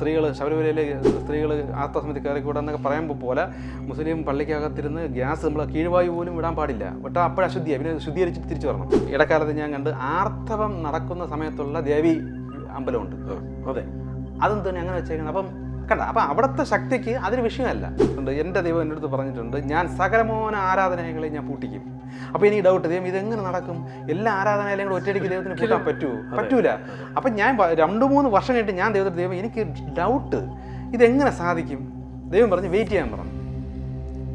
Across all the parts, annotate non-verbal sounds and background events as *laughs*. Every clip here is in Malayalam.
സ്ത്രീകൾ ശബരിമലയിലെ സ്ത്രീകൾ ആത്മസമിതി കയറിക്കൂടാന്നൊക്കെ പറയുമ്പോൾ പോലെ മുസ്ലിം പള്ളിക്കകത്തിരുന്ന് ഗ്യാസ് നമ്മൾ കീഴ്വായു പോലും വിടാൻ പാടില്ല. വിട്ടാൽ അപ്പോഴശുദ്ധിയാണ് പിന്നെ ശുദ്ധീകരിച്ച് തിരിച്ചു വരണം. ഇടക്കാലത്ത് ഞാൻ കണ്ട് ആർത്തവം നടക്കുന്ന സമയത്തുള്ള ദേവി അമ്പലമുണ്ട്. അതെ. അതും തന്നെ അങ്ങനെ വെച്ചേക്കണം അപ്പം കണ്ട അപ്പം അവിടുത്തെ ശക്തിക്ക് അതൊരു വിഷയമല്ല. ഉണ്ട് എന്റെ ദൈവം എന്റെ അടുത്ത് പറഞ്ഞിട്ടുണ്ട് ഞാൻ സകലമോന ആരാധനകളെ ഞാൻ പൂട്ടിക്കും. അപ്പോൾ എനിക്ക് ഡൗട്ട് ദൈവം ഇതെങ്ങനെ നടക്കും? എല്ലാ ആരാധനാലയങ്ങളും ഒറ്റയടിക്ക് ദൈവത്തിന് പൂട്ടാൻ പറ്റുമോ പറ്റൂല. അപ്പം ഞാൻ രണ്ട് മൂന്ന് വർഷം കഴിഞ്ഞിട്ട് ഞാൻ ദൈവത്തിന് ദൈവം എനിക്ക് ഡൗട്ട് ഇതെങ്ങനെ സാധിക്കും? ദൈവം പറഞ്ഞ് വെയിറ്റ് ചെയ്യാൻ പറഞ്ഞു.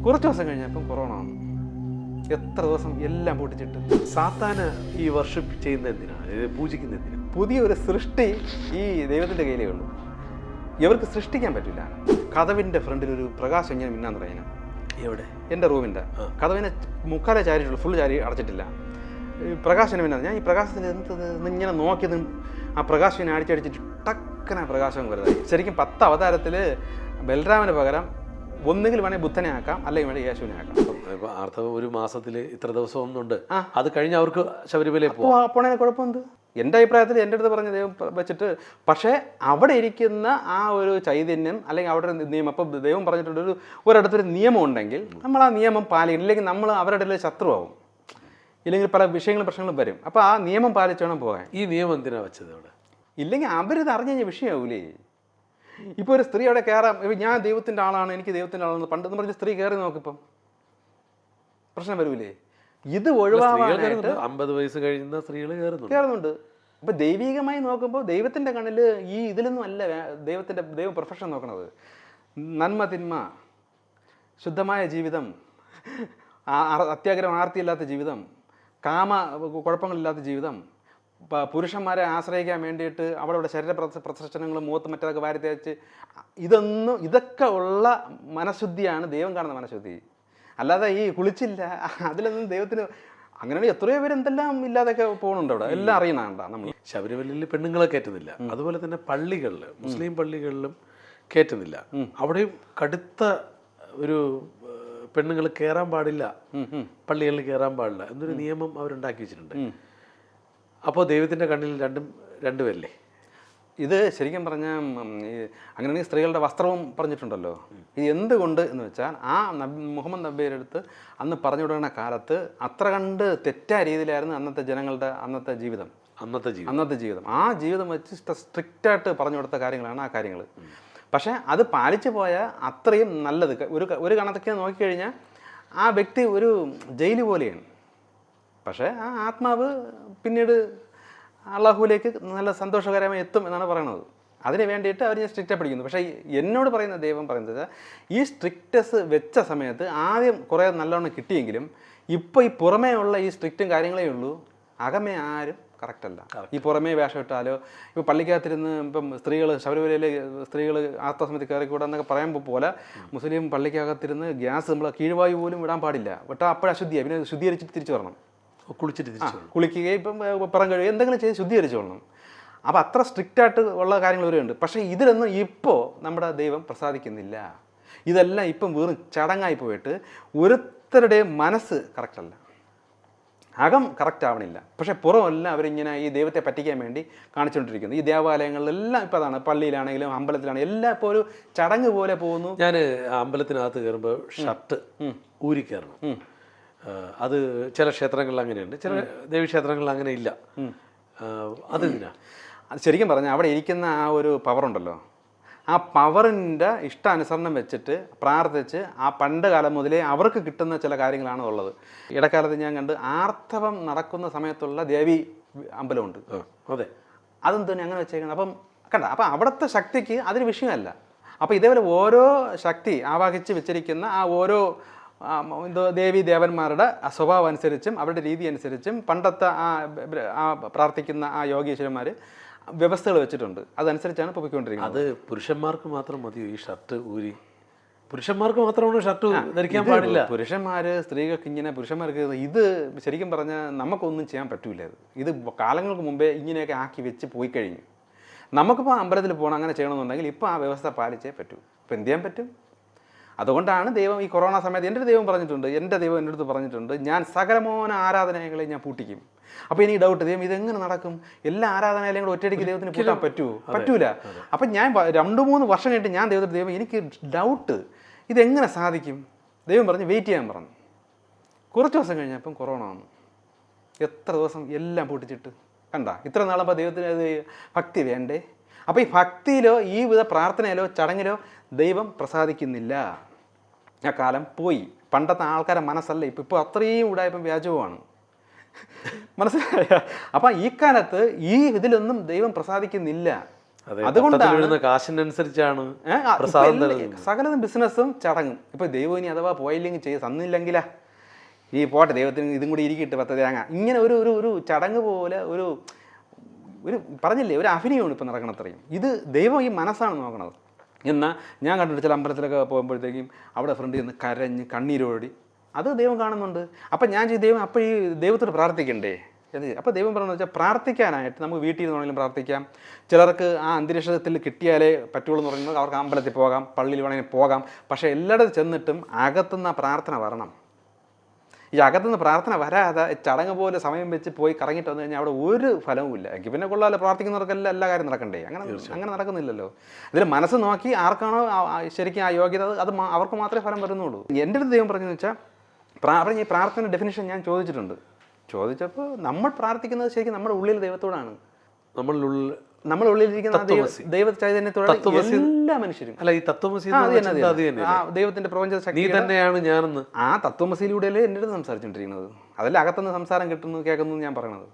കുറച്ച് ദിവസം കഴിഞ്ഞപ്പം കൊറോണ വന്നു. എത്ര ദിവസം എല്ലാം പൊട്ടിച്ചിട്ട്. സാത്താന് ഈ വർഷിപ്പ് ചെയ്യുന്ന എന്തിനാ? പൂജിക്കുന്ന എന്തിനാ? പുതിയൊരു സൃഷ്ടി ഈ ദൈവത്തിന്റെ കയ്യിലേ ഉള്ളൂ. ഇവർക്ക് സൃഷ്ടിക്കാൻ പറ്റില്ല. കഥവിന്റെ ഫ്രണ്ടിൽ ഒരു പ്രകാശം ഇങ്ങനെ മിന്നാൻ തുടങ്ങിന എവിടെ? എന്റെ റൂമിന്റെ കഥവിനെ മുക്കാലെ ചാരിയിട്ടുള്ളൂ ഫുൾ ചാരി അടച്ചിട്ടില്ല. പ്രകാശനം മിന്നാൻ ഞാൻ ഈ പ്രകാശത്തിൽ എന്ത് ഇങ്ങനെ നോക്കി ആ പ്രകാശനെ അടിച്ചടിച്ചിട്ട് ടക്കന പ്രകാശം വരുന്നത്. ശരിക്കും പത്ത് അവതാരത്തിൽ ബലരാമന് പകരം ഒന്നുകിൽ വേണമെങ്കിൽ ബുദ്ധനെ ആക്കാം അല്ലെങ്കിൽ വേണമെങ്കിൽ യേശുവിനെ ആക്കാം. ഇപ്പൊ ആർത്തവ ഒരു മാസത്തിൽ ഇത്ര ദിവസം ഒന്നുണ്ട് അത് കഴിഞ്ഞ് അവർക്ക് ശബരിമലയിൽ പോകാം അപ്പോഴേ കുഴപ്പമുണ്ട് എന്റെ അഭിപ്രായത്തിൽ എന്റെ അടുത്ത് പറഞ്ഞ ദൈവം വെച്ചിട്ട് പക്ഷേ അവിടെ ഇരിക്കുന്ന ആ ഒരു ചൈതന്യം അല്ലെങ്കിൽ അവിടെ ഒരു നിയമം അപ്പോൾ ദൈവം പറഞ്ഞിട്ടുണ്ട് ഒരു ഒരിടത്തൊരു നിയമം ഉണ്ടെങ്കിൽ നമ്മൾ ആ നിയമം പാലിക്കണം. ഇല്ലെങ്കിൽ നമ്മൾ അവരുടെ ഇടയിൽ ശത്രുവാകും ഇല്ലെങ്കിൽ പല വിഷയങ്ങളും പ്രശ്നങ്ങളും വരും. അപ്പോൾ ആ നിയമം പാലിച്ച് വേണം പോകാൻ. ഈ നിയമം എന്തിനാണ് വെച്ചത് അവിടെ? ഇല്ലെങ്കിൽ അവരിത് അറിഞ്ഞു കഴിഞ്ഞാൽ വിഷയമാവൂലേ? ഇപ്പോൾ ഒരു സ്ത്രീ അവിടെ കയറാം. ഇപ്പൊ ഞാൻ ദൈവത്തിന്റെ ആളാണ് എനിക്ക് ദൈവത്തിന്റെ ആളാണ് പണ്ടെന്ന് പറഞ്ഞ സ്ത്രീ കയറി നോക്കിപ്പം പ്രശ്നം വരൂലേ? ഇത് ഒഴിവാകാനായിട്ട് അമ്പത് വയസ്സ് കഴിയുന്ന സ്ത്രീകൾ കയറുന്നുണ്ട്. അപ്പൊ ദൈവികമായി നോക്കുമ്പോൾ ദൈവത്തിന്റെ കണ്ണിൽ ഈ ഇതിലൊന്നും അല്ല ദൈവത്തിന്റെ ദൈവ പ്രൊഫഷൻ നോക്കണത്. നന്മ തിന്മ ശുദ്ധമായ ജീവിതം അത്യാഗ്രഹം ആർത്തിയില്ലാത്ത ജീവിതം കാമ കുഴപ്പങ്ങളില്ലാത്ത ജീവിതം പുരുഷന്മാരെ ആശ്രയിക്കാൻ വേണ്ടിയിട്ട് അവിടെ ഇവിടെ ശരീര പ്രദർശ- പ്രദർശനങ്ങളും മൂത്ത് മറ്റേതൊക്കെ വാരി തേച്ച് ഇതൊന്നും ഇതൊക്കെ ഉള്ള മനഃശുദ്ധിയാണ് ദൈവം കാണുന്ന മനഃശുദ്ധി. അല്ലാതെ ഈ കുളിച്ചില്ല. അതിലൊന്നും ദൈവത്തിന് അങ്ങനെയാണ് എത്രയോ പേര് എന്തെല്ലാം ഇല്ലാതൊക്കെ പോകുന്നുണ്ട് അവിടെ. എല്ലാം അറിയണാണ്ടാ നമ്മൾ ശബരിമലയിൽ പെണ്ണുങ്ങളെ കയറ്റുന്നില്ല. അതുപോലെ തന്നെ പള്ളികളിൽ മുസ്ലിം പള്ളികളിലും കയറ്റുന്നില്ല. അവിടെയും കടുത്ത ഒരു പെണ്ണുങ്ങൾ കയറാൻ പാടില്ല. പള്ളികളിൽ കയറാൻ പാടില്ല. എന്നൊരു നിയമം അവരുണ്ടാക്കി വെച്ചിട്ടുണ്ട്. അപ്പോൾ ദൈവത്തിന്റെ കണ്ണിൽ രണ്ടും രണ്ടുപേരല്ലേ? ഇത് ശരിക്കും പറഞ്ഞാൽ അങ്ങനെയാണെങ്കിൽ സ്ത്രീകളുടെ വസ്ത്രവും പറഞ്ഞിട്ടുണ്ടല്ലോ. ഇത് എന്തുകൊണ്ട് എന്ന് വെച്ചാൽ ആ നബി മുഹമ്മദ് നബിയുടെ അടുത്ത് അന്ന് പറഞ്ഞു വിടുന്ന കാലത്ത് അത്ര കണ്ട് തെറ്റായ രീതിയിലായിരുന്നു അന്നത്തെ ജനങ്ങളുടെ അന്നത്തെ ജീവിതം. അന്നത്തെ ജീവിതം. അന്നത്തെ ജീവിതം. ആ ജീവിതം വെച്ച് സ്ട്രിക്റ്റ് ആയിട്ട് പറഞ്ഞു കൊടുത്ത കാര്യങ്ങളാണ് ആ കാര്യങ്ങൾ. പക്ഷേ അത് പാലിച്ചു പോയാൽ അത്രയും നല്ലത്. ഒരു ഒരു കണക്കൊക്കെ നോക്കിക്കഴിഞ്ഞാൽ ആ വ്യക്തി ഒരു ജയിലു പോലെയാണ്. പക്ഷേ ആ ആത്മാവ് പിന്നീട് അള്ളാഹുവിലേക്ക് നല്ല സന്തോഷകരമായി എത്തും എന്നാണ് പറയുന്നത് അതിന് വേണ്ടിയിട്ട് അവർ ഞാൻ സ്ട്രിക്റ്റ് പഠിക്കുന്നു. പക്ഷേ എന്നോട് പറയുന്ന ദൈവം പറയുന്നത് ഈ സ്ട്രിക്റ്റസ് വെച്ച സമയത്ത് ആദ്യം കുറേ നല്ലോണം കിട്ടിയെങ്കിലും ഇപ്പോൾ ഈ പുറമേ ഉള്ള ഈ സ്ട്രിക്റ്റും കാര്യങ്ങളേ ഉള്ളൂ. അകമേ ആരും കറക്റ്റല്ല ഈ പുറമേ വേഷം ഇട്ടാലോ ഇപ്പോൾ പള്ളിക്കകത്തിരുന്ന് ഇപ്പം സ്ത്രീകൾ ശബരിമലയിലെ സ്ത്രീകൾ ആത്മസമയത്ത് കയറിക്കൂടാ എന്നൊക്കെ പറയുമ്പോൾ പോലെ മുസ്ലിം പള്ളിക്കകത്തിരുന്ന് ഗ്യാസ് നമ്മൾ കീഴ്വായു പോലും വിടാൻ പാടില്ല. വിട്ടാൽ അപ്പോഴശുദ്ധിയാണ് പിന്നെ ശുദ്ധീകരിച്ചിട്ട് തിരിച്ചു വരണം. കുളിച്ചിട്ട് തിരിച്ചു. കുളിക്കുകയും ഇപ്പം പുറം കഴുകുക എന്തെങ്കിലും ചെയ്ത് ശുദ്ധീകരിച്ചോളണം അപ്പോൾ അത്ര സ്ട്രിക്റ്റ് ആയിട്ട് ഉള്ള കാര്യങ്ങൾ ഇവരുണ്ട് പക്ഷേ ഇതിലൊന്നും ഇപ്പോൾ നമ്മുടെ ദൈവം പ്രസാദിക്കുന്നില്ല. ഇതെല്ലാം ഇപ്പം വെറും ചടങ്ങായി പോയിട്ട് ഒരുത്തരുടെയും മനസ്സ് കറക്റ്റല്ല അല്ല. അകം കറക്റ്റ് ആവണില്ല. പക്ഷേ പുറമെല്ലാം അവരിങ്ങനെ ഈ ദൈവത്തെ പറ്റിക്കാൻ വേണ്ടി കാണിച്ചുകൊണ്ടിരിക്കുന്നു. ഈ ദേവാലയങ്ങളിലെല്ലാം ഇപ്പോൾ അതാണ്. പള്ളിയിലാണെങ്കിലും അമ്പലത്തിലാണെങ്കിലും എല്ലാം ഇപ്പോൾ ഒരു ചടങ്ങ് പോലെ പോകുന്നു. ഞാൻ അമ്പലത്തിനകത്ത് കയറുമ്പോൾ ഷർട്ട് ഊരി കയറണം അത് ചില ക്ഷേത്രങ്ങളിൽ അങ്ങനെയുണ്ട്. ചില ദേവീക്ഷേത്രങ്ങളിൽ അങ്ങനെ ഇല്ല. അത് അതെന്തിനാ അത് ശരിക്കും പറഞ്ഞാൽ അവിടെ ഇരിക്കുന്ന ആ ഒരു പവർ ഉണ്ടല്ലോ. ആ പവറിന്റെ ഇഷ്ടാനുസരണം വെച്ചിട്ട് പ്രാർത്ഥിച്ച് ആ പണ്ട് കാലം മുതലേ അവർക്ക് കിട്ടുന്ന ചില കാര്യങ്ങളാണ് ഉള്ളത്. ഇടക്കാലത്ത് ഞാൻ കണ്ട് ആർത്തവം നടക്കുന്ന സമയത്തുള്ള ദേവി അമ്പലമുണ്ട്. അതെ. അതും തന്നെ അങ്ങനെ വെച്ചേക്കുന്നത് അപ്പം കണ്ട അപ്പം അവിടുത്തെ ശക്തിക്ക് അതൊരു വിഷയമല്ല. അപ്പോൾ ഇതേപോലെ ഓരോ ശക്തി ആവാഹിച്ച് വെച്ചിരിക്കുന്ന ആ ഓരോ ദേവി ദേവന്മാരുടെ സ്വഭാവം അനുസരിച്ചും അവരുടെ രീതി അനുസരിച്ചും പണ്ടത്തെ ആ പ്രാർത്ഥിക്കുന്ന ആ യോഗീശ്വരന്മാർ വ്യവസ്ഥകൾ വെച്ചിട്ടുണ്ട്. അതനുസരിച്ചാണ് പൊക്കിക്കൊണ്ടിരിക്കുന്നത്. അത് പുരുഷന്മാർക്ക് മാത്രം മതിയോ? ഈ ഷർട്ട് ഊരി. പുരുഷന്മാർക്ക് മാത്രമാണ് ഷർട്ട് ധരിക്കാൻ പാടില്ല. പുരുഷന്മാർ സ്ത്രീകൾക്ക് ഇങ്ങനെ പുരുഷന്മാർക്ക് ഇത് ശരിക്കും പറഞ്ഞാൽ നമുക്കൊന്നും ചെയ്യാൻ പറ്റൂല ഇത്. ഇത് കാലങ്ങൾക്ക് മുമ്പേ ഇങ്ങനെയൊക്കെ ആക്കി വെച്ച് പോയി കഴിഞ്ഞു. നമുക്കിപ്പോൾ അമ്പലത്തിൽ പോകണം അങ്ങനെ ചെയ്യണമെന്നുണ്ടെങ്കിൽ ഇപ്പോൾ ആ വ്യവസ്ഥ പാലിച്ചേ പറ്റൂ. ഇപ്പം എന്ത് ചെയ്യാൻ പറ്റും? അതുകൊണ്ടാണ് ദൈവം ഈ കൊറോണ സമയത്ത് എന്റെ ദൈവം പറഞ്ഞിട്ടുണ്ട് എന്റെ ദൈവം എന്റെ അടുത്ത് പറഞ്ഞിട്ടുണ്ട് ഞാൻ സകലമോന ആരാധനകളെ ഞാൻ പൂട്ടിക്കും. അപ്പോൾ എനിക്ക് ഡൗട്ട് ദൈവം ഇതെങ്ങനെ നടക്കും? എല്ലാ ആരാധനാലയങ്ങളും ഒറ്റയടിക്ക് ദൈവത്തിന് പൂട്ടാൻ പറ്റുമോ പറ്റൂല. അപ്പം ഞാൻ രണ്ട് മൂന്ന് വർഷം കഴിഞ്ഞിട്ട് ഞാൻ ദൈവത്തിന് ദൈവം എനിക്ക് ഡൗട്ട് ഇതെങ്ങനെ സാധിക്കും? ദൈവം പറഞ്ഞ് വെയിറ്റ് ചെയ്യാൻ പറഞ്ഞു. കുറച്ച് ദിവസം കഴിഞ്ഞപ്പം കൊറോണ വന്നു. എത്ര ദിവസം എല്ലാം പൊട്ടിച്ചിട്ട്. കണ്ട? ഇത്ര നാളപ്പോൾ ദൈവത്തിന് അത് ഭക്തി വേണ്ടേ? അപ്പോൾ ഈ ഭക്തിയിലോ ഈ വിധ പ്രാർത്ഥനയിലോ ചടങ്ങിലോ ദൈവം പ്രസാദിക്കുന്നില്ല. ആ കാലം പോയി. പണ്ടത്തെ ആൾക്കാരെ മനസ്സല്ല. ഇപ്പം ഇപ്പോൾ അത്രയും ഉടായ്പം വ്യാജവുമാണ്. മനസ്സിലായ? അപ്പം ഈ കാലത്ത് ഈ ഇതിലൊന്നും ദൈവം പ്രസാദിക്കുന്നില്ല. അതുകൊണ്ടാണ് കാശിനനുസരിച്ചാണ്. സകലതും ബിസിനസ്സും ചടങ്ങും. ഇപ്പൊ ദൈവം ഇനി അഥവാ പോയില്ലെങ്കിൽ ചെയ്യ തന്നില്ലെങ്കിലാ. ഈ പോട്ടെ ദൈവത്തിന് ഇതും കൂടി ഇരിക്കിട്ട് പത്ത് തേങ്ങ. ഇങ്ങനെ ഒരു ഒരു ചടങ്ങ് പോലെ ഒരു ഒരു പറഞ്ഞില്ലേ ഒരു അഭിനയമാണ് ഇപ്പം നടക്കണത്രയും ഇത് ദൈവം ഈ മനസ്സാണ് നോക്കണത്. എന്നാൽ ഞാൻ കണ്ടിട്ട് ചില അമ്പലത്തിലൊക്കെ പോകുമ്പോഴത്തേക്കും അവിടെ ഫ്രണ്ടിൽ നിന്ന് കരഞ്ഞ് കണ്ണീരോടി അത് ദൈവം കാണുന്നുണ്ട്. അപ്പം ഞാൻ ചെയ്ത് ദൈവം അപ്പോൾ ഈ ദൈവത്തോട് പ്രാർത്ഥിക്കണ്ടേ? എന്ന് അപ്പോൾ ദൈവം പറഞ്ഞു വെച്ചാൽ പ്രാർത്ഥിക്കാനായിട്ട് നമുക്ക് വീട്ടിൽ നിന്നാണെങ്കിലും പ്രാർത്ഥിക്കാം. ചിലർക്ക് ആ അന്തരീക്ഷത്തിൽ കിട്ടിയാലേ പറ്റുള്ളൂ എന്ന് പറയുന്നത് അവർക്ക് അമ്പലത്തിൽ പോകാം പള്ളിയിൽ വേണമെങ്കിൽ പോകാം. പക്ഷേ എല്ലായിടത്തും ചെന്നിട്ടും അകത്തുനിന്ന് ആ പ്രാർത്ഥന വരണം. ഈ അകത്തുനിന്ന് പ്രാർത്ഥന വരാതെ ചടങ്ങ് പോലെ സമയം വെച്ച് പോയി കറങ്ങിയിട്ട് വന്നു കഴിഞ്ഞാൽ അവിടെ ഒരു ഫലവുമില്ല എങ്കിൽ പിന്നെ കൊള്ളാമല്ലോ പ്രാർത്ഥിക്കുന്നവർക്കെല്ലാം എല്ലാ കാര്യം നടക്കണ്ടേ? അങ്ങനെ അങ്ങനെ നടക്കുന്നില്ലല്ലോ. ഇതിൽ മനസ്സ് നോക്കി ആർക്കാണോ ശരിക്കും ആ യോഗ്യത അത് അവർക്ക് മാത്രമേ ഫലം വരുന്നുള്ളൂ. എന്റെ ഒരു ദൈവം പറഞ്ഞതെന്ന് വെച്ചാൽ പ്രാർത്ഥന ഈ പ്രാർത്ഥന ഡെഫിനിഷൻ ഞാൻ ചോദിച്ചിട്ടുണ്ട്. ചോദിച്ചപ്പോൾ നമ്മൾ പ്രാർത്ഥിക്കുന്നത് ശരിക്കും നമ്മുടെ ഉള്ളിൽ ദൈവത്തോടാണ്. നമ്മളിലുള്ള നമ്മുടെ ഉള്ളിലിരിക്കുന്ന ദൈവ ചൈതന്യത്തോടെ എല്ലാ മനുഷ്യരും. അല്ല ഈ തത്വമസി ദൈവത്തിന്റെ പ്രപഞ്ച നീ ശക്തി തന്നെയാണ് ഞാനെന്ന്. ആ തത്വമസിയിലൂടെയല്ലേ എന്റെ അടുത്ത് സംസാരിച്ചുകൊണ്ടിരിക്കുന്നത് അതല്ല അകത്തുനിന്ന് സംസാരം കിട്ടുന്നു കേൾക്കുന്നു ഞാൻ പറയണത്.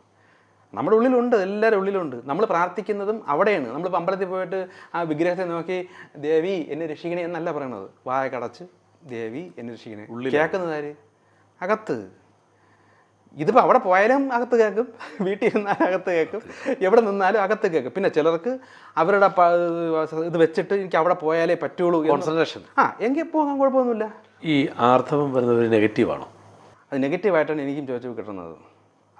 നമ്മുടെ ഉള്ളിലുണ്ട് എല്ലാവരുടെ ഉള്ളിലുണ്ട്. നമ്മൾ പ്രാർത്ഥിക്കുന്നതും അവിടെയാണ്. നമ്മൾ അമ്പലത്തിൽ പോയിട്ട് ആ വിഗ്രഹത്തെ നോക്കി ദേവി എന്നെ രക്ഷിക്കണേ എന്നല്ല പറയണത്. വായ കടച്ച് ദേവി എന്നെ രക്ഷിക്കണേ. ഉള്ളിൽ കേൾക്കുന്നതാര് അകത്ത്. ഇതിപ്പോൾ അവിടെ പോയാലും അകത്ത് കേൾക്കും വീട്ടിൽ ഇരുന്നാലും അകത്ത് കേൾക്കും എവിടെ നിന്നാലും അകത്ത് കേൾക്കും. പിന്നെ ചിലർക്ക് അവരുടെ ഇത് വെച്ചിട്ട് എനിക്ക് അവിടെ പോയാലേ പറ്റുള്ളൂ കോൺസെൻട്രേഷൻ ആ എങ്കിൽ പോകാൻ കുഴപ്പമൊന്നുമില്ല. ഈ ആർത്തവം വരുന്നത് ഒരു നെഗറ്റീവാണോ? അത് നെഗറ്റീവായിട്ടാണ് എനിക്കും ചോദിച്ചു കിട്ടുന്നത്.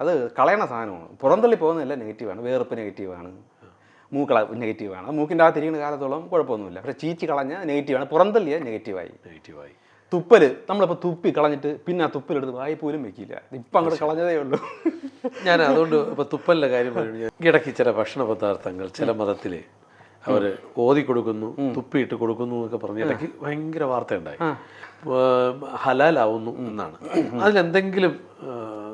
അത് കളയണ സാധനമാണ്. പുറന്തള്ളി പോകുന്നതല്ല നെഗറ്റീവാണ്. വേർപ്പ് നെഗറ്റീവാണ്. മൂക്കള നെഗറ്റീവാണ്. മൂക്കിന്റെ അകത്ത് ഇരിക്കുന്ന കാലത്തോളം കുഴപ്പമൊന്നുമില്ല. പക്ഷേ ചീച്ചി കളഞ്ഞ നെഗറ്റീവാണ്. പുറന്തള്ളിയ നെഗറ്റീവായി. നെഗറ്റീവായി. തുപ്പൽ. നമ്മളിപ്പോൾ തുപ്പി കളഞ്ഞിട്ട് പിന്നെ ആ തുപ്പലെടുത്ത് വായി പോലും വെക്കില്ല. ഇപ്പം അങ്ങോട്ട് കളഞ്ഞതേ ഉള്ളൂ. ഞാൻ അതുകൊണ്ട് ഇപ്പം തുപ്പലിന്റെ കാര്യം പറഞ്ഞു ഇടയ്ക്ക് ചില ഭക്ഷണ പദാർത്ഥങ്ങൾ ചില മതത്തിൽ അവർ ഓതി കൊടുക്കുന്നു തുപ്പിയിട്ട് കൊടുക്കുന്നു എന്നൊക്കെ പറഞ്ഞ് ഇടയ്ക്ക് ഭയങ്കര വാർത്തയുണ്ടായി. ഹലാലാവുന്നു എന്നാണ്. അതിലെന്തെങ്കിലും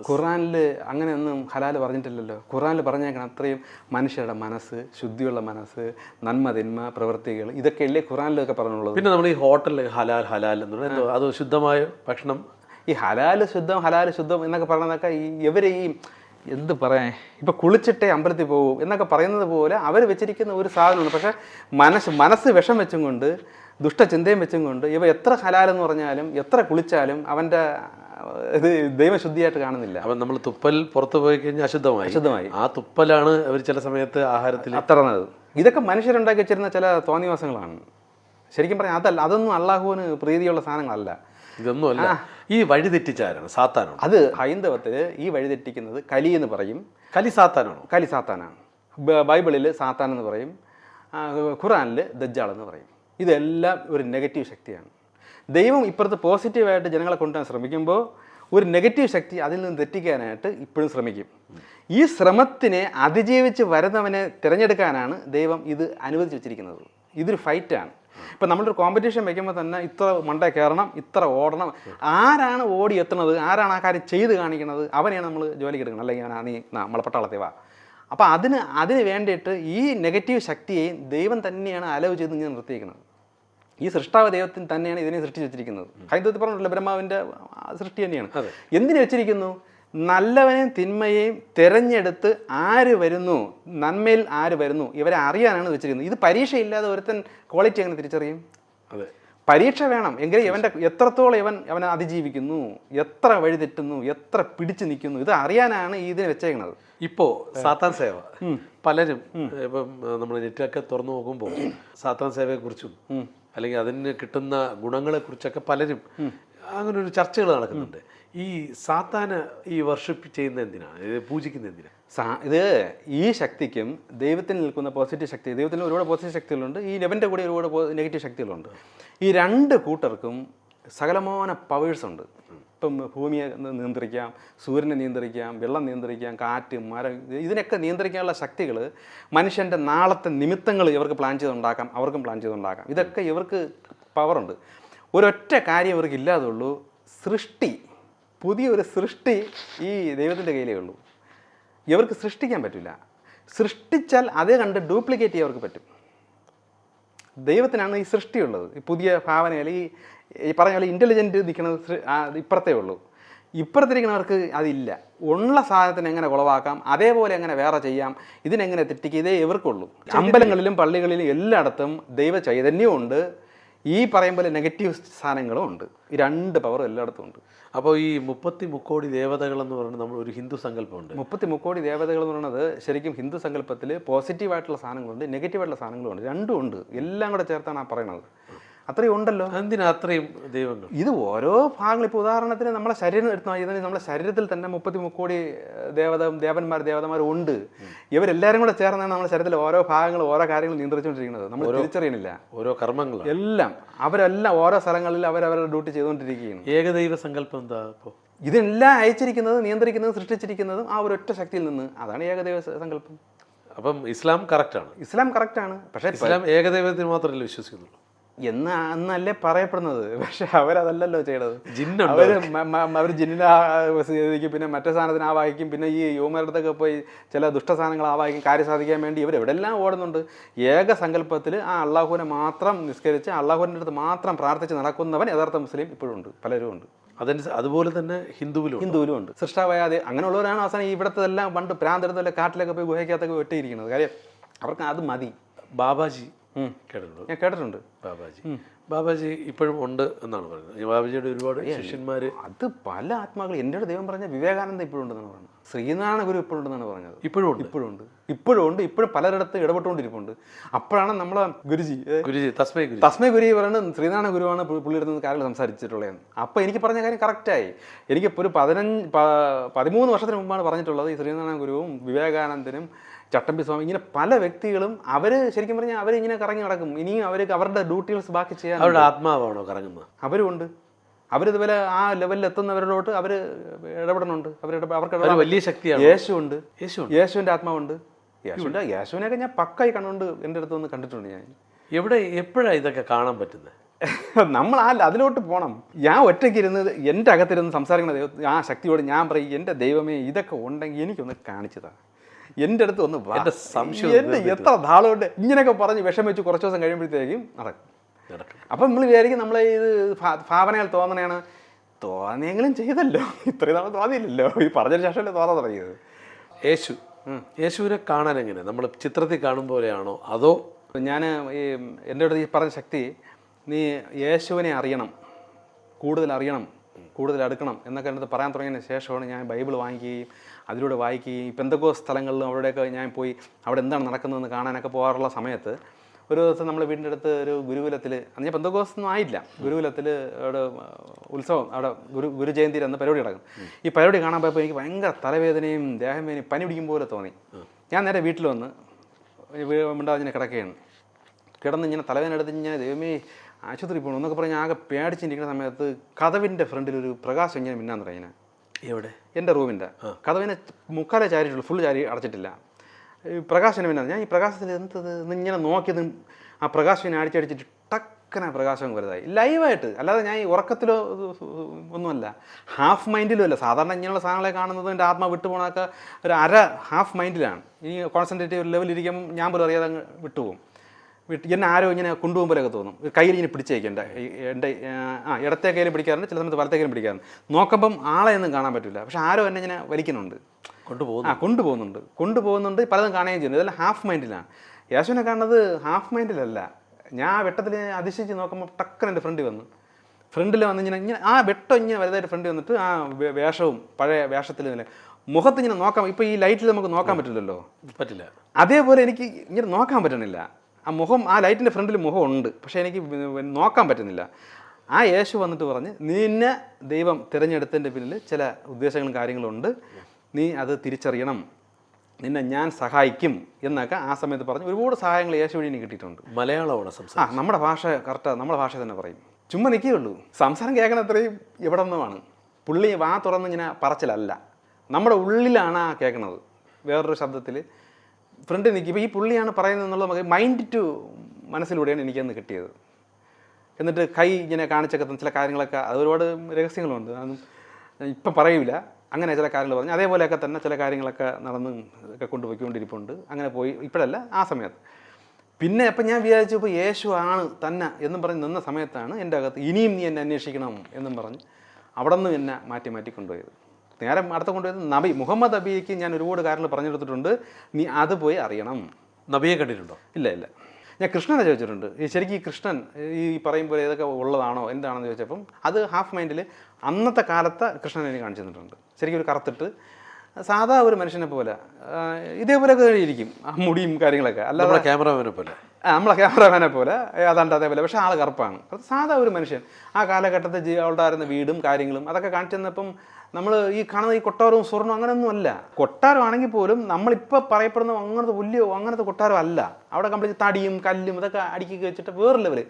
ഖുറാനിൽ അങ്ങനെയൊന്നും ഹലാൽ പറഞ്ഞിട്ടില്ലല്ലോ. ഖുറാനിൽ പറഞ്ഞേക്കണം അത്രയും മനുഷ്യരുടെ മനസ്സ് ശുദ്ധിയുള്ള മനസ്സ് നന്മ തിന്മ പ്രവൃത്തികൾ ഇതൊക്കെയല്ലേ ഖുറാനിലൊക്കെ പറഞ്ഞുള്ളത്? പിന്നെ നമ്മൾ ഈ ഹോട്ടലിൽ ഹലാൽ ഹലാൽ എന്ന് പറയുന്നത് അത് ശുദ്ധമായ ഭക്ഷണം? ഈ ഹലാൽ ശുദ്ധം ഹലാൽ ശുദ്ധം എന്നൊക്കെ പറഞ്ഞതൊക്കെ ഈ ഇവർ ഈ എന്ത് പറയാൻ? ഇപ്പം കുളിച്ചിട്ടേ അമ്പലത്തിൽ പോകും എന്നൊക്കെ പറയുന്നത് പോലെ അവർ വെച്ചിരിക്കുന്ന ഒരു സാധനമാണ്. പക്ഷേ മനസ്സ് മനസ്സ് വിഷം വെച്ചും കൊണ്ട് ദുഷ്ടചിന്തയും വെച്ചും കൊണ്ട് ഇവ എത്ര ഹലാലെന്ന് പറഞ്ഞാലും എത്ര കുളിച്ചാലും അവന്റെ ഇത് ദൈവശുദ്ധിയായിട്ട് കാണുന്നില്ല. അപ്പം നമ്മൾ തുപ്പൽ പുറത്തു പോയി കഴിഞ്ഞാൽ അശുദ്ധമായി. അശുദ്ധമായി. ആ തുപ്പലാണ് അവർ ചില സമയത്ത് ആഹാരത്തിൽ അത്ര ഇതൊക്കെ മനുഷ്യരുണ്ടാക്കി വെച്ചിരുന്ന ചില തോന്നിവാസങ്ങളാണ് ശരിക്കും പറഞ്ഞാൽ അതല്ല അതൊന്നും അള്ളാഹുവിന് പ്രീതിയുള്ള സാധനങ്ങളല്ല. ഇതൊന്നും അല്ല. ഈ വഴിതെറ്റിച്ചാരാണ് സാത്താനാണ്. അത് ഹൈന്ദവത്തിൽ ഈ വഴിതെറ്റിക്കുന്നത് കലി എന്ന് പറയും. കലി സാത്താനാണ്? കലി സാത്താനാണ്. ബൈബിളിൽ സാത്താൻ എന്ന് പറയും. ഖുറാനിൽ ദജ്ജാൾ എന്ന് പറയും. ഇതെല്ലാം ഒരു നെഗറ്റീവ് ശക്തിയാണ്. ദൈവം ഇപ്പുറത്ത് പോസിറ്റീവായിട്ട് ജനങ്ങളെ കൊണ്ടുവരാൻ ശ്രമിക്കുമ്പോൾ ഒരു നെഗറ്റീവ് ശക്തി അതിൽ നിന്ന് തെറ്റിക്കാനായിട്ട് ഇപ്പോഴും ശ്രമിക്കും. ഈ ശ്രമത്തിനെ അതിജീവിച്ച് വരുന്നവനെ തിരഞ്ഞെടുക്കാനാണ് ദൈവം ഇത് അനുവദിച്ച് വെച്ചിരിക്കുന്നത്. ഇതൊരു ഫൈറ്റാണ്. ഇപ്പം നമ്മളൊരു കോമ്പറ്റീഷൻ വയ്ക്കുമ്പോൾ തന്നെ ഇത്ര മണ്ട കയറണം ഇത്ര ഓടണം. ആരാണ് ഓടി എത്തുന്നത് ആരാണ് ആ കാര്യം ചെയ്ത് കാണിക്കുന്നത് അവനെയാണ് നമ്മൾ ജോലിക്ക് എടുക്കണം അല്ലെങ്കിൽ അവനാ നീ നാ, നമ്മളെ പട്ടാളത്തെ വാ. അപ്പോൾ അതിന് അതിന് വേണ്ടിയിട്ട് ഈ നെഗറ്റീവ് ശക്തിയെയും ദൈവം തന്നെയാണ് അലവ് ചെയ്ത് ഇങ്ങനെ നിർത്തിയിരിക്കുന്നത്. ഈ സൃഷ്ടാവ് ദൈവത്തിന് തന്നെയാണ് ഇതിനെ സൃഷ്ടിച്ച് വെച്ചിരിക്കുന്നത്. ഹൈന്ദവത്തിൽ പറഞ്ഞിട്ടുള്ള ബ്രഹ്മാവിന്റെ സൃഷ്ടി തന്നെയാണ്. എന്തിനു വെച്ചിരിക്കുന്നു? നല്ലവനെയും തിന്മയെയും തിരഞ്ഞെടുത്ത് ആര് വരുന്നു നന്മയിൽ ആര് വരുന്നു ഇവരെ അറിയാനാണ് വെച്ചിരിക്കുന്നത്. ഇത് പരീക്ഷയില്ലാതെ ഒരുത്തൻ ക്വാളിറ്റി എങ്ങനെ തിരിച്ചറിയും? അതെ. പരീക്ഷ വേണം. എങ്കിൽ ഇവന്റെ എത്രത്തോളം ഇവൻ അവനെ അതിജീവിക്കുന്നു എത്ര വഴിതെറ്റുന്നു എത്ര പിടിച്ചു നിൽക്കുന്നു ഇത് അറിയാനാണ് ഇതിനെ വെച്ചേക്കുന്നത്. ഇപ്പോൾ സാത്താൻ സേവ. പലരും ഇപ്പം നമ്മൾ നെറ്റൊക്കെ തുറന്നു നോക്കുമ്പോൾ സാത്താൻ സേവയെക്കുറിച്ചും അല്ലെങ്കിൽ അതിന് കിട്ടുന്ന ഗുണങ്ങളെക്കുറിച്ചൊക്കെ പലരും അങ്ങനെ ഒരു ചർച്ചകൾ നടക്കുന്നുണ്ട്. ഈ സാത്താന് ഈ വർഷിപ്പ് ചെയ്യുന്ന എന്തിനാണ് ഇത് പൂജിക്കുന്ന എന്തിനാണ് സാ ഇത് ഈ ശക്തിക്കും ദൈവത്തിൽ നിൽക്കുന്ന പോസിറ്റീവ് ശക്തി ദൈവത്തിന് ഒരുപാട് പോസിറ്റീവ് ശക്തികളുണ്ട് ഈ ലെവന്റെ കൂടെ ഒരുപാട് നെഗറ്റീവ് ശക്തികളുണ്ട്. ഈ രണ്ട് കൂട്ടർക്കും സകലമോന പവേഴ്സ് ഉണ്ട്. ഇപ്പം ഭൂമിയെ നിയന്ത്രിക്കാം സൂര്യനെ നിയന്ത്രിക്കാം വെള്ളം നിയന്ത്രിക്കാം കാറ്റ് മരം ഇതിനൊക്കെ നിയന്ത്രിക്കാനുള്ള ശക്തികൾ മനുഷ്യന്റെ നാളത്തെ നിമിത്തങ്ങൾ ഇവർക്ക് പ്ലാൻ ചെയ്തുണ്ടാക്കാം അവർക്കും പ്ലാൻ ചെയ്തുണ്ടാക്കാം. ഇതൊക്കെ ഇവർക്ക് പവറുണ്ട് ഒരൊറ്റ കാര്യം ഇവർക്ക് ഇല്ലാതുള്ളൂ സൃഷ്ടി പുതിയൊരു സൃഷ്ടി ഈ ദൈവത്തിന്റെ കയ്യിലേ ഉള്ളൂ. ഇവർക്ക് സൃഷ്ടിക്കാൻ പറ്റില്ല. സൃഷ്ടിച്ചാൽ അതേ കണ്ട് ഡ്യൂപ്ലിക്കേറ്റ് ചെയ്യാൻ അവർക്ക് പറ്റും. ദൈവത്തിനാണ് ഈ സൃഷ്ടിയുള്ളത് ഈ പുതിയ ഭാവനയിൽ ഈ ഈ പറഞ്ഞ പോലെ ഇന്റലിജന്റ് നിൽക്കുന്നത് ഇപ്പുറത്തേ ഉള്ളൂ. ഇപ്പുറത്തിരിക്കുന്നവർക്ക് അതില്ല. ഉള്ള സാധനത്തിന് എങ്ങനെ കുളവാക്കാം? അതേപോലെ എങ്ങനെ വേറെ ചെയ്യാം? ഇതിനെങ്ങനെ തെറ്റിക്കുക ഇതേ ഇവർക്കുള്ളൂ. അമ്പലങ്ങളിലും പള്ളികളിലും എല്ലായിടത്തും ദൈവ ചൈതന്യവും ഉണ്ട് ഈ പറയും പോലെ നെഗറ്റീവ് സ്ഥാനങ്ങളും ഉണ്ട്. ഈ രണ്ട് പവർ എല്ലായിടത്തും ഉണ്ട്. അപ്പോൾ ഈ മുപ്പത്തി മുക്കോടി ദേവതകൾ എന്ന് പറയുന്നത് നമ്മൾ ഒരു ഹിന്ദു സങ്കല്പമുണ്ട്. മുപ്പത്തി മുക്കോടി ദേവതകൾ എന്ന് പറയുന്നത് ശരിക്കും ഹിന്ദു സങ്കല്പത്തിൽ പോസിറ്റീവായിട്ടുള്ള സാധനങ്ങളുണ്ട് നെഗറ്റീവായിട്ടുള്ള സാധനങ്ങളുണ്ട്. രണ്ടും ഉണ്ട്. എല്ലാം കൂടെ ചേർത്താണ് ആ പറയണത്. അത്രയും ഉണ്ടല്ലോ. എന്തിനാ അത്രയും ദൈവങ്ങൾ? ഇത് ഓരോ ഭാഗങ്ങൾ ഇപ്പോൾ ഉദാഹരണത്തിന് നമ്മളെ ശരീരം എടുത്തു നമ്മുടെ ശരീരത്തിൽ തന്നെ മുപ്പത്തി മുക്കോടി ദേവത ദേവന്മാർ ദേവതമാർ ഉണ്ട്. ഇവരെല്ലാവരും കൂടെ ചേർന്നാണ് നമ്മുടെ ശരീരത്തിൽ ഓരോ ഭാഗങ്ങൾ ഓരോ കാര്യങ്ങൾ നിയന്ത്രിച്ചുകൊണ്ടിരിക്കുന്നത്. നമ്മൾ തിരിച്ചറിയണില്ല ഓരോ കർമ്മങ്ങൾ എല്ലാം. അവരെല്ലാം ഓരോ സ്ഥലങ്ങളിൽ അവരവരുടെ ഡ്യൂട്ടി ചെയ്തുകൊണ്ടിരിക്കുകയാണ്. ഏകദൈവ സങ്കല്പം എന്താ ഇപ്പോൾ ഇതെല്ലാം അയച്ചിരിക്കുന്നതും നിയന്ത്രിക്കുന്നതും സൃഷ്ടിച്ചിരിക്കുന്നതും ആ ഒരു ഒറ്റ ശക്തിയിൽ നിന്ന് അതാണ് ഏകദൈവ സങ്കല്പം. അപ്പം ഇസ്ലാം കറക്റ്റാണ് ഇസ്ലാം കറക്റ്റാണ് പക്ഷേ ഇസ്ലാം ഏകദൈവത്തിൽ മാത്രമല്ല വിശ്വസിക്കുന്നുള്ളൂ? എന്ന് എന്നല്ലേ പറയപ്പെടുന്നത്? പക്ഷെ അവരതല്ലല്ലോ ചെയ്യണത്? അവർ അവർ ജിന്നിനെ സ്ഥിതിക്കും പിന്നെ മറ്റേ സാധനത്തിന് ആവാഹിക്കും പിന്നെ ഈ യുവമാരുടെ അടുത്തൊക്കെ പോയി ചില ദുഷ്ട സാധനങ്ങൾ ആവാഹിക്കും കാര്യം സാധിക്കാൻ വേണ്ടി ഇവർ എവിടെല്ലാം ഓടുന്നുണ്ട്? ഏക സങ്കല്പത്തിൽ ആ അള്ളാഹുവിനെ മാത്രം നിസ്കരിച്ച് അള്ളാഹുവിന്റെ അടുത്ത് മാത്രം പ്രാർത്ഥിച്ച് നടക്കുന്നവൻ യഥാർത്ഥ മുസ്ലിം ഇപ്പോഴും ഉണ്ട് പലരും ഉണ്ട്. അതനുസരിച്ച് അതുപോലെ തന്നെ ഹിന്ദുവിലും. ഹിന്ദുവിലും ഉണ്ട്. സൃഷ്ടാവയാതെ അങ്ങനെയുള്ളവരാണ് അവസാനം ഇവിടുത്തെ എല്ലാം പണ്ട് പ്രാന്തെടുത്തല്ല കാട്ടിലൊക്കെ പോയി ഗുഹയ്ക്കകത്തൊക്കെ വെട്ടിയിരിക്കുന്നത്. കാര്യം അവർക്ക് അത് മതി. ബാബാജി ഞാൻ കേട്ടിട്ടുണ്ട്. ബാബാജി. ബാബാജി ഇപ്പോഴും ഉണ്ട് എന്നാണ് പറയുന്നത്. ബാബാജിയുടെ ഒരുപാട് ശിഷ്യന്മാർ അത് പല ആത്മാക്കൾ എന്റെ ദൈവം പറഞ്ഞ വിവേകാനന്ദ ഇപ്പോഴും ഉണ്ടെന്നാണ് പറഞ്ഞത്. ശ്രീനാരായണ ഗുരു ഇപ്പോഴും ഉണ്ടെന്നാണ് പറഞ്ഞത്. ഇപ്പോഴും ഉണ്ട്. ഇപ്പോഴും ഉണ്ട്. ഇപ്പോഴും ഉണ്ട്. ഇപ്പോഴും പലരിടത്തും ഇടപെട്ടുകൊണ്ടിരിപ്പുണ്ട്. അപ്പോഴാണ് നമ്മളെ ഗുരുജി ഗുരുജി തസ്മൈ ഗുരു തസ്മൈ ഗുരു പറയുന്നത് ശ്രീനാരായണ ഗുരുവാണ് പുള്ളിയുടെ നിന്ന് കാര്യങ്ങൾ സംസാരിച്ചിട്ടുള്ളത് അപ്പോൾ എനിക്ക് പറഞ്ഞ കാര്യം കറക്റ്റായി എനിക്ക് ഇപ്പോൾ ഒരു പതിനഞ്ച് പതിമൂന്ന് വർഷത്തിന് മുമ്പാണ് പറഞ്ഞിട്ടുള്ളത് ഈ ശ്രീനാരായണ ഗുരുവും വിവേകാനന്ദനും ചട്ടമ്പി സ്വാമി. ഇങ്ങനെ പല വ്യക്തികളും അവർ ശരിക്കും പറഞ്ഞാൽ അവരിങ്ങനെ കറങ്ങി നടക്കും. ഇനിയും അവർക്ക് അവരുടെ ഡ്യൂട്ടികൾസ് ബാക്കി ചെയ്യാൻ അവരുടെ ആത്മാവാണോ കറങ്ങുന്നത്? അവരുമുണ്ട് അവരിതുപോലെ ആ ലെവലിൽ എത്തുന്നവരിലോട്ട് അവർ ഇടപെടുന്നുണ്ട് അവർ അവർക്ക് വലിയ ശക്തിയാണ്? യേശുണ്ട് യേശു ഉണ്ട്. യേശുവിന്റെ ആത്മാവുണ്ട്. യേശുവിന്റെ യേശുവിനെയൊക്കെ ഞാൻ പക്കായി കണ്ടുകൊണ്ട് എന്റെ അടുത്ത് വന്ന് കണ്ടിട്ടുണ്ട് ഞാൻ. എവിടെ എപ്പോഴാണ് ഇതൊക്കെ കാണാൻ പറ്റുന്നത് *laughs* നമ്മൾ ആ അതിലോട്ട് പോകണം ഞാൻ ഒറ്റയ്ക്ക് ഇരുന്ന് എന്റെ അകത്തിരുന്ന് സംസാരിക്കുന്ന ദൈവം ആ ശക്തിയോട് ഞാൻ പറയും എന്റെ ദൈവമേ ഇതൊക്കെ ഉണ്ടെങ്കിൽ എനിക്കൊന്ന് കാണിച്ചതാ. എന്റെ അടുത്ത് വന്ന്. എന്റെ സംശയം എന്റെ എത്ര നാളുകൊണ്ട് ഇങ്ങനെയൊക്കെ പറഞ്ഞ് വിഷം വെച്ച് കുറച്ച് ദിവസം കഴിയുമ്പോഴത്തേക്കും നടക്കും. അപ്പം നമ്മൾ വിചാരിക്കും നമ്മളെ ഇത് ഭാവനകൾ തോന്നണയാണ്. തോന്നിയെങ്കിലും ചെയ്തല്ലോ. ഇത്രയും നാളെ തോന്നിയില്ലല്ലോ. ഈ പറഞ്ഞതിന് ശേഷമല്ലേ തോന്നാൻ തുടങ്ങിയത്? യേശു. യേശുവിനെ കാണാൻ എങ്ങനെ? നമ്മൾ ചിത്രത്തിൽ കാണും പോലെയാണോ? അതോ ഞാൻ ഈ എന്റെ അടുത്ത് ഈ പറഞ്ഞ ശക്തി നീ യേശുവിനെ അറിയണം. കൂടുതൽ അറിയണം. കൂടുതൽ അടുക്കണം എന്നൊക്കെ എന്റെ അടുത്ത് പറയാൻ തുടങ്ങിയതിന് ശേഷമാണ് ഞാൻ ബൈബിൾ വാങ്ങിക്കുകയും അതിലൂടെ വായിക്കുകയും പെന്തക്കോ സ്ഥലങ്ങളിലും അവിടെയൊക്കെ ഞാൻ പോയി അവിടെ എന്താണ് നടക്കുന്നതെന്ന് കാണാനൊക്കെ പോകാറുള്ള സമയത്ത് ഒരു ദിവസം നമ്മൾ വീടിന്റെ അടുത്ത് ഒരു ഗുരുകുലത്തിൽ അന്ന് ഞാൻ പെന്തക്കോസ് ഒന്നും ആയില്ല. ഗുരുകുലത്തിൽ അവിടെ ഉത്സവം അവിടെ ഗുരു ഗുരുജയന്തി എന്ന പരിപാടി നടക്കും. ഈ പരിപാടി കാണാൻ പോയപ്പോൾ എനിക്ക് ഭയങ്കര തലവേദനയും ദേഹം ദേഹവേദനയും പനി പിടിക്കും പോലെ തോന്നി. ഞാൻ നേരെ വീട്ടിൽ വന്ന് മിണ്ടാതിനെ കിടക്കുകയാണ്. കിടന്ന് ഇങ്ങനെ തലവേദന എടുത്ത് ഇങ്ങനെ ദൈവമേ ആശുപത്രി പോകണം എന്നൊക്കെ പറഞ്ഞ് ആകെ പേടിച്ചിരിക്കുന്ന സമയത്ത് കഥവിന്റെ ഫ്രണ്ടിൽ ഒരു പ്രകാശം ഇങ്ങനെ മിന്നാൻ തുടങ്ങി ഇങ്ങനെ. എവിടെ? എന്റെ റൂമിന്റെ. കഥവിനെ മുക്കാലേ ചാരിയിട്ടുള്ളൂ ഫുൾ ചാരി അടച്ചിട്ടില്ല. ഈ പ്രകാശനം മിന്നാൻ ഞാൻ ഈ പ്രകാശത്തിൽ എന്തത് ഇങ്ങനെ നോക്കിയത് ആ പ്രകാശത്തിനെ അടിച്ചടിച്ചിട്ട് ടക്കനെ പ്രകാശം വലുതായി. ലൈവായിട്ട്. അല്ലാതെ ഞാൻ ഈ ഉറക്കത്തിലോ ഒന്നുമല്ല. ഹാഫ് മൈൻഡിലും അല്ല. സാധാരണ ഇങ്ങനെയുള്ള സാധനങ്ങളെ കാണുന്നത് എന്റെ ആത്മാ വിട്ടുപോകണമൊക്കെ ഒരു അര ഹാഫ് മൈൻഡിലാണ്. ഇനി കോൺസെൻട്രേറ്റീവ് ലെവലിൽ ഇരിക്കുമ്പോൾ ഞാൻ പോലും അറിയാതെ വിട്ടുപോകും. വിട്ട് എന്നെ ആരോ ഇങ്ങനെ കൊണ്ടുപോകുമ്പോഴൊക്കെ തോന്നും. കയ്യിൽ ഇങ്ങനെ പിടിച്ചേക്കും. എന്റെ എന്റെ ആ ഇടത്തെ കയ്യിൽ പിടിക്കാറുണ്ട് ചില സമയത്ത് വലത്തെ പിടിക്കാറുണ്ട്. നോക്കുമ്പം ആളെ ഒന്നും കാണാൻ പറ്റില്ല. പക്ഷെ ആരോ എന്നെ ഇങ്ങനെ വലിക്കുന്നുണ്ട്. കൊണ്ടുപോകുന്നു. ആ കൊണ്ടുപോകുന്നുണ്ട്. കൊണ്ടുപോകുന്നുണ്ട്. പലതും കാണുകയും ചെയ്യുന്നു. ഇതെല്ലാം ഹാഫ് മൈൻഡിലാണ്. യേശുവിനെ കാണുന്നത് ഹാഫ് മൈൻഡിലല്ല. ഞാൻ ആ വെട്ടത്തിൽ അതിശയിച്ച് നോക്കുമ്പോൾ ടക്കൻ എന്റെ ഫ്രണ്ട് വന്നു. ഫ്രണ്ടിൽ വന്ന് ഇങ്ങനെ ഇങ്ങനെ ആ വെട്ടം ഇങ്ങനെ വലുതായിട്ട് ഫ്രണ്ട് വന്നിട്ട് ആ വേഷവും പഴയ വേഷത്തിൽ നിന്ന് മുഖത്ത് ഇങ്ങനെ നോക്കാം. ഇപ്പോൾ ഈ ലൈറ്റിൽ നമുക്ക് നോക്കാൻ പറ്റില്ലല്ലോ. പറ്റില്ല. അതേപോലെ എനിക്ക് ഇങ്ങനെ നോക്കാൻ പറ്റണില്ല. ആ മുഖം ആ ലൈറ്റിന്റെ ഫ്രണ്ടിൽ മുഖം ഉണ്ട് പക്ഷേ എനിക്ക് നോക്കാൻ പറ്റുന്നില്ല. ആ യേശു വന്നിട്ട് പറഞ്ഞ് നിന്നെ ദൈവം തിരഞ്ഞെടുത്തതിന്റെ പിന്നിൽ ചില ഉദ്ദേശങ്ങളും കാര്യങ്ങളും ഉണ്ട് നീ അത് തിരിച്ചറിയണം. നിന്നെ ഞാൻ സഹായിക്കും. എന്നൊക്കെ ആ സമയത്ത് പറഞ്ഞ് ഒരുപാട് സഹായങ്ങൾ യേശു വഴി എനിക്ക് കിട്ടിയിട്ടുണ്ട്. മലയാളമാണ് ആ സംസാരം നമ്മുടെ ഭാഷ കറക്റ്റാണ് നമ്മുടെ ഭാഷ തന്നെ പറയും. ചുമ്മാ നിൽക്കുകയുള്ളൂ. സംസാരം കേൾക്കണ അത്രയും ഇവിടെ നിന്നുമാണ് പുള്ളി വാ തുറന്ന് ഇങ്ങനെ പറച്ചിലല്ല. നമ്മുടെ ഉള്ളിലാണ് ആ കേൾക്കണത്. വേറൊരു ശബ്ദത്തിൽ ഫ്രണ്ട് നിൽക്കും ഇപ്പോൾ ഈ പുള്ളിയാണ് പറയുന്നത് എന്നുള്ളത് നമുക്ക് മൈൻഡ് ടു മനസ്സിലൂടെയാണ് എനിക്കന്ന് കിട്ടിയത്. എന്നിട്ട് കൈ ഇങ്ങനെ കാണിച്ചൊക്കെ ചില കാര്യങ്ങളൊക്കെ അത് ഒരുപാട് രഹസ്യങ്ങളുണ്ട്. അതൊന്നും ഇപ്പം പറയൂല. അങ്ങനെ ചില കാര്യങ്ങൾ പറഞ്ഞു. അതേപോലെയൊക്കെ തന്നെ ചില കാര്യങ്ങളൊക്കെ നടന്ന് ഒക്കെ കൊണ്ടുപോയിക്കൊണ്ടിരിപ്പുണ്ട്. അങ്ങനെ പോയി. ഇപ്പോഴല്ല ആ സമയത്ത്. പിന്നെ അപ്പം ഞാൻ വിചാരിച്ചു ഇപ്പോൾ യേശു ആണ് തന്നെ എന്നും പറഞ്ഞ് നിന്ന സമയത്താണ് എന്റെ അകത്ത് ഇനിയും നീ എന്നെ അന്വേഷിക്കണം എന്നും പറഞ്ഞ് അവിടെ നിന്ന് എന്നെ മാറ്റി മാറ്റി കൊണ്ടുപോയത്. നേരെ അടുത്ത കൊണ്ടുവരുന്ന നബി. മുഹമ്മദ് നബിക്ക് ഞാൻ ഒരുപാട് കാര്യങ്ങൾ പറഞ്ഞെടുത്തിട്ടുണ്ട് നീ അത് പോയി അറിയണം. നബിയെ കണ്ടിട്ടുണ്ടോ? ഇല്ല ഇല്ല. ഞാൻ കൃഷ്ണനെ ചോദിച്ചിട്ടുണ്ട്. ഈ ശരിക്കും ഈ കൃഷ്ണൻ ഈ പറയുമ്പോൾ ഏതൊക്കെ ഉള്ളതാണോ എന്താണെന്ന് ചോദിച്ചപ്പം അത് ഹാഫ് മൈൻഡിൽ അന്നത്തെ കാലത്തെ കൃഷ്ണനെ എനിക്ക് കാണിച്ചു തന്നിട്ടുണ്ട്. ശരിക്കും ഒരു കറുത്തിട്ട്. സാധാ ഒരു മനുഷ്യനെ പോലെ ഇതേപോലെയൊക്കെ ഇരിക്കും ആ മുടിയും കാര്യങ്ങളൊക്കെ. അല്ലാതെ നമ്മുടെ ക്യാമറമാനെ പോലെ. നമ്മളെ ക്യാമറമാനെ പോലെ ഏതാണ്ട് അതേപോലെ. പക്ഷേ ആൾ കറുപ്പാണ്. സാധാ ഒരു മനുഷ്യൻ. ആ കാലഘട്ടത്തിൽ ജീ ഉണ്ടായിരുന്ന വീടും കാര്യങ്ങളും അതൊക്കെ കാണിച്ചു തന്നപ്പം നമ്മൾ ഈ കാണുന്ന ഈ കൊട്ടാരവും സ്വർണവും അങ്ങനെയൊന്നും അല്ല. കൊട്ടാരമാണെങ്കിൽ പോലും നമ്മളിപ്പോൾ പറയപ്പെടുന്ന അങ്ങനത്തെ വലിയോ അങ്ങനത്തെ കൊട്ടാരം അല്ല. അവിടെ കംപ്ലീറ്റ് തടിയും കല്ലും ഇതൊക്കെ അടുക്കി വെച്ചിട്ട് വേറെ ലെവൽ.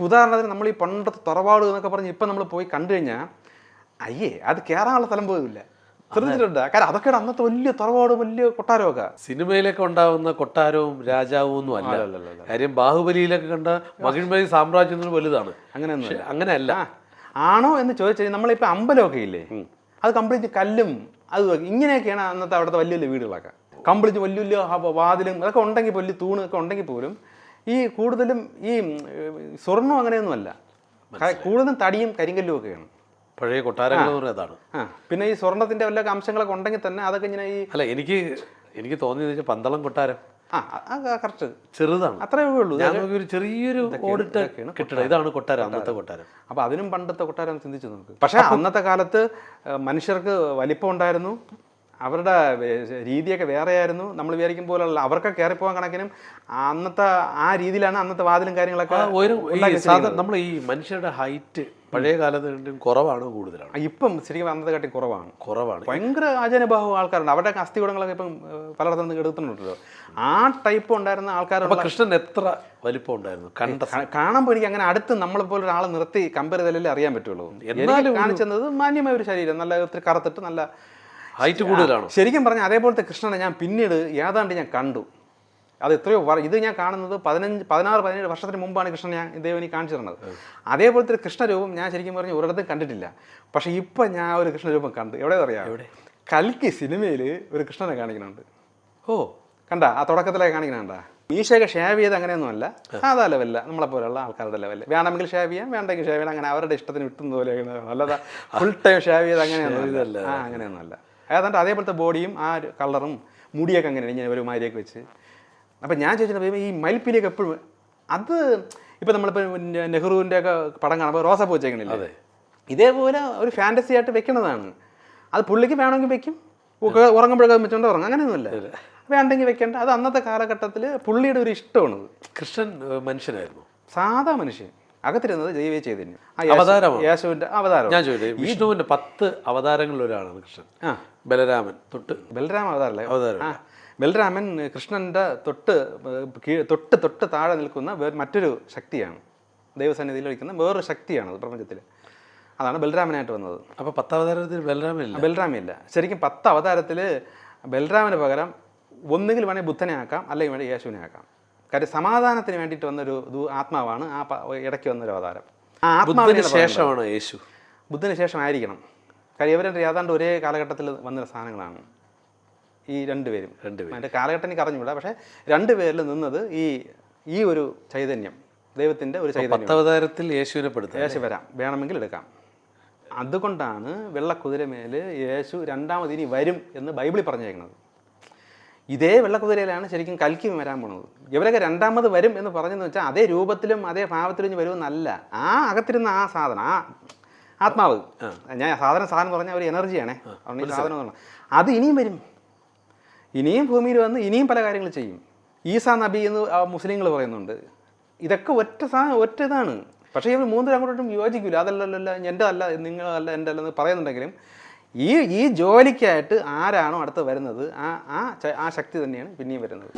ഉദാഹരണത്തിന് നമ്മൾ ഈ പണ്ടത്തെ തറവാട് എന്നൊക്കെ പറഞ്ഞ് ഇപ്പം നമ്മൾ പോയി കണ്ടു കഴിഞ്ഞാൽ അയ്യേ അത് കയറാനുള്ള സ്ഥലം പോലുമില്ല ശ്രദ്ധിച്ചിട്ടുണ്ട്. കാരണം അതൊക്കെ അന്നത്തെ വലിയ തറവാട് വലിയ കൊട്ടാരമൊക്കെ. സിനിമയിലൊക്കെ ഉണ്ടാവുന്ന കൊട്ടാരവും രാജാവും ഒന്നും അല്ല. കാര്യം ബാഹുബലിയിലൊക്കെ കണ്ട മഹിഴ്മതി സാമ്രാജ്യം വലുതാണ്. അങ്ങനെയൊന്നും പക്ഷെ അങ്ങനെയല്ല. ആണോ എന്ന് ചോദിച്ചു കഴിഞ്ഞാൽ നമ്മളിപ്പോൾ അമ്പലമൊക്കെ ഇല്ലേ? അത് കംപ്ലീറ്റ് കല്ലും അത് ഇങ്ങനെയൊക്കെയാണ് അന്നത്തെ അവിടുത്തെ വലിയ വലിയ വീടുകളൊക്കെ. കംപ്ലീറ്റ് വലിയ വലിയ വാതിലും അതൊക്കെ ഉണ്ടെങ്കിൽ വലിയ തൂണൊക്കെ ഉണ്ടെങ്കിൽ പോലും ഈ കൂടുതലും ഈ സ്വർണം അങ്ങനെയൊന്നുമല്ല കൂടുതലും തടിയും കരിങ്കല്ലും ഒക്കെയാണ്. പഴയ കൊട്ടാരങ്ങൾ എന്ന് പറയുന്നത് പിന്നെ ഈ സ്വർണത്തിന്റെ വല്ല അംശങ്ങളൊക്കെ ഉണ്ടെങ്കിൽ തന്നെ അതൊക്കെ ഇങ്ങനെ ഈ അല്ല എനിക്ക് എനിക്ക് തോന്നിയത് വെച്ചാൽ പന്തളം കൊട്ടാരം. കറക്റ്റ്. ചെറുതാണ്. അത്രേ ഉള്ളൂ. ഞാനൊരു ഒരു ചെറിയൊരു ഓടിട്ട കെട്ടിടം. ഇതാണ് കൊട്ടാരം അന്നത്തെ കൊട്ടാരം. അപ്പൊ അതിനും പണ്ടത്തെ കൊട്ടാരം ചിന്തിച്ചു നമുക്ക് പക്ഷെ അന്നത്തെ കാലത്ത് മനുഷ്യർക്ക് വലിപ്പം ഉണ്ടായിരുന്നു. അവരുടെ രീതിയൊക്കെ വേറെയായിരുന്നു. നമ്മൾ വിചാരിക്കും പോലുള്ള അവർക്ക് കയറിപ്പോകാൻ കണക്കിനും അന്നത്തെ ആ രീതിയിലാണ് അന്നത്തെ വാതിലും കാര്യങ്ങളൊക്കെ നമ്മൾ ഈ മനുഷ്യരുടെ ഹൈറ്റ് പഴയ കാലത്ത് കുറവാണ് കൂടുതലാണ്. ഇപ്പം ശരിക്കും അന്നത്തെ കാട്ടി കുറവാണ്. കുറവാണ്. ഭയങ്കര ആചാരഭാവം ആൾക്കാരുണ്ട്. അവരുടെയൊക്കെ അസ്ഥികൂടങ്ങളൊക്കെ ഇപ്പം പലയിടത്തും നിന്ന് എടുത്തിട്ടുണ്ടല്ലോ. ആ ടൈപ്പ് ഉണ്ടായിരുന്ന ആൾക്കാർ കൃഷ്ണൻ എത്ര വലിപ്പം ഉണ്ടായിരുന്നു? കണ്ട കാണുമ്പോൾ എനിക്ക് അങ്ങനെ അടുത്ത് നമ്മളെപ്പോലെ ഒരാളെ നിർത്തി കമ്പയർ ചെയ്തല്ലേ അറിയാൻ പറ്റുള്ളൂ. എന്നാലും കാണിച്ചത് മാന്യമായ ഒരു ശരീരം നല്ല ഒത്തിരി കറുത്തിട്ട് നല്ല ഹൈറ്റ് കൂടുതലാണ്? ശരിക്കും പറഞ്ഞാൽ അതേപോലത്തെ കൃഷ്ണനെ ഞാൻ പിന്നീട് ഏതാണ്ട് ഞാൻ കണ്ടു. അത് എത്രയോ ഇത് ഞാൻ കാണുന്നത് പതിനഞ്ച് പതിനാറ് പതിനേഴ് വർഷത്തിന് മുമ്പാണ് കൃഷ്ണൻ ഞാൻ ദേവനി കാണിച്ചു തന്നത് അതേപോലത്തെ ഒരു കൃഷ്ണരൂപം ഞാൻ ശരിക്കും പറഞ്ഞ ഒരിടത്തും കണ്ടിട്ടില്ല. പക്ഷെ ഇപ്പം ഞാൻ ഒരു കൃഷ്ണരൂപം കണ്ടു എവിടെ അറിയാം? കൽക്കി സിനിമയിൽ ഒരു കൃഷ്ണനെ കാണിക്കുന്നുണ്ട്. ഓ. കണ്ട? ആ തുടക്കത്തിലേ കാണിക്കണണ്ട മീശയൊക്കെ ഷേവ് ചെയ്ത് അങ്ങനെയൊന്നുമല്ല. സാധാ ലെവലില്ല നമ്മളെ പോലെയുള്ള ആൾക്കാരുടെ ലെവലിൽ വേണമെങ്കിൽ ഷേവ് ചെയ്യാം വേണ്ടെങ്കിൽ ഷേവ് ചെയ്യാം. അങ്ങനെ അവരുടെ ഇഷ്ടത്തിന് വിട്ടുന്ന പോലെ അല്ലാതെ ഫുൾ ടൈം ഷേവ് ചെയ്ത് അങ്ങനെയൊന്നും *laughs* ആ അങ്ങനെയൊന്നുമല്ല. ഏതാണ്ട് അതേപോലത്തെ ബോഡിയും ആ കളറും മുടിയൊക്കെ അങ്ങനെ ഇങ്ങനെ ഒരു മാരിയൊക്കെ വെച്ച്. അപ്പം ഞാൻ ചോദിച്ചിട്ട് ഈ മയിൽപ്പീലിയൊക്കെ എപ്പോഴും അത് ഇപ്പം നമ്മളിപ്പോൾ നെഹ്റുവിന്റെ ഒക്കെ പടം കാണുമ്പോൾ റോസപ്പ് അതെ. ഇതേപോലെ ഒരു ഫാന്റസി ആയിട്ട് വെക്കണതാണ്. അത് പുള്ളിക്ക് വേണമെങ്കിൽ വെക്കും ഉറങ്ങുമ്പോഴൊക്കെ വെച്ചോണ്ട് ഉറങ്ങും. അങ്ങനെയൊന്നുമില്ല. വേണ്ടെങ്കിൽ വെക്കേണ്ട. അത് അന്നത്തെ കാലഘട്ടത്തിൽ പുള്ളിയുടെ ഒരു ഇഷ്ടമാണത്. കൃഷ്ണൻ മനുഷ്യനായിരുന്നു. സാധാ മനുഷ്യൻ. അകത്തിരുന്നത് ദൈവേ ചെയ്തിന് അവതാരമാണ്. യേശുവിന്റെ അവതാരം ഞാൻ ചോദിച്ചു വിഷ്ണുവിന്റെ പത്ത് അവതാരങ്ങളിൽ ഒരാളാണ് കൃഷ്ണൻ ബലരാമൻ തൊട്ട്. ബലരാമ അവതാരല്ലേ? അവതാരം. ബലരാമൻ കൃഷ്ണന്റെ തൊട്ട് തൊട്ട് തൊട്ട് താഴെ നിൽക്കുന്ന മറ്റൊരു ശക്തിയാണ്. ദൈവസന്നിധിയിൽ ഇരിക്കുന്ന വേറൊരു ശക്തിയാണ് അത് പ്രപഞ്ചത്തിൽ അതാണ് ബലരാമനായിട്ട് വന്നത്. അപ്പോൾ പത്ത് അവതാരത്തിൽ ബലരാമനില്ല ബലരാമില്ല ശരിക്കും പത്ത് അവതാരത്തിൽ ബലരാമന് പകരം ഒന്നുകിൽ വേണമെങ്കിൽ ബുദ്ധനെ ആക്കാം അല്ലെങ്കിൽ വേണമെങ്കിൽ യേശുവിനെ ആക്കാം. കാര്യം സമാധാനത്തിന് വേണ്ടിയിട്ട് വന്നൊരു ഇത് ആത്മാവാണ് ആ ഇടയ്ക്ക് വന്നൊരു അവതാരം. ആ ആത്മാവിന് ആത്മാവിനെ ശേഷമാണ് യേശു? ബുദ്ധന് ശേഷം ആയിരിക്കണം കാര്യം ഇവരെ ഏതാണ്ട് ഒരേ കാലഘട്ടത്തിൽ വന്ന സാധനങ്ങളാണ്. ഈ രണ്ടുപേരും രണ്ടുപേരും. അതിന്റെ കാലഘട്ടം എനിക്ക് അറിഞ്ഞുകൂടാ പക്ഷേ രണ്ടുപേരിൽ നിന്നത് ഈ ഈ ഒരു ചൈതന്യം ദൈവത്തിന്റെ ഒരു ചൈതന്യം. പത്ത് അവതാരത്തിൽ യേശുവിനെ പെടുത്തുക യേശു വരാം വേണമെങ്കിൽ എടുക്കാം. അതുകൊണ്ടാണ് വെള്ളക്കുതിരമേൽ യേശു രണ്ടാമത് ഇനി വരും എന്ന് ബൈബിളിൽ പറഞ്ഞേക്കുന്നത്. ഇതേ വെള്ളക്കുതിരയിലാണ് ശരിക്കും കൽക്കി വരാൻ പോണത്. ഇവരൊക്കെ രണ്ടാമത് വരും എന്ന് പറഞ്ഞെന്ന് വെച്ചാൽ അതേ രൂപത്തിലും അതേ ഭാവത്തിലും ഇനി വരുമെന്നല്ല. ആ അകത്തിരുന്ന ആ സാധനം ആ ആത്മാവ്. ഞാൻ സാധനം സാധനം പറഞ്ഞ ഒരു എനർജിയാണേ സാധനം അത് ഇനിയും വരും. ഇനിയും ഭൂമിയിൽ വന്ന് ഇനിയും പല കാര്യങ്ങൾ ചെയ്യും. ഈസാ നബി എന്ന് മുസ്ലിങ്ങൾ പറയുന്നുണ്ട്. ഇതൊക്കെ ഒറ്റ സാ ഒറ്റ ഇതാണ്. പക്ഷേ ഇവർ മൂന്നും അങ്ങോട്ടും യോജിക്കില്ല അതല്ലല്ല എന്റെ അല്ല നിങ്ങളല്ല എന്റെ അല്ലെന്ന് പറയുന്നുണ്ടെങ്കിലും ഈ ഈ ജോലിക്കായിട്ട് ആരാണോ അടുത്ത് വരുന്നത് ആ ആ ആ ശക്തി തന്നെയാണ് പിന്നെയും വരുന്നത്.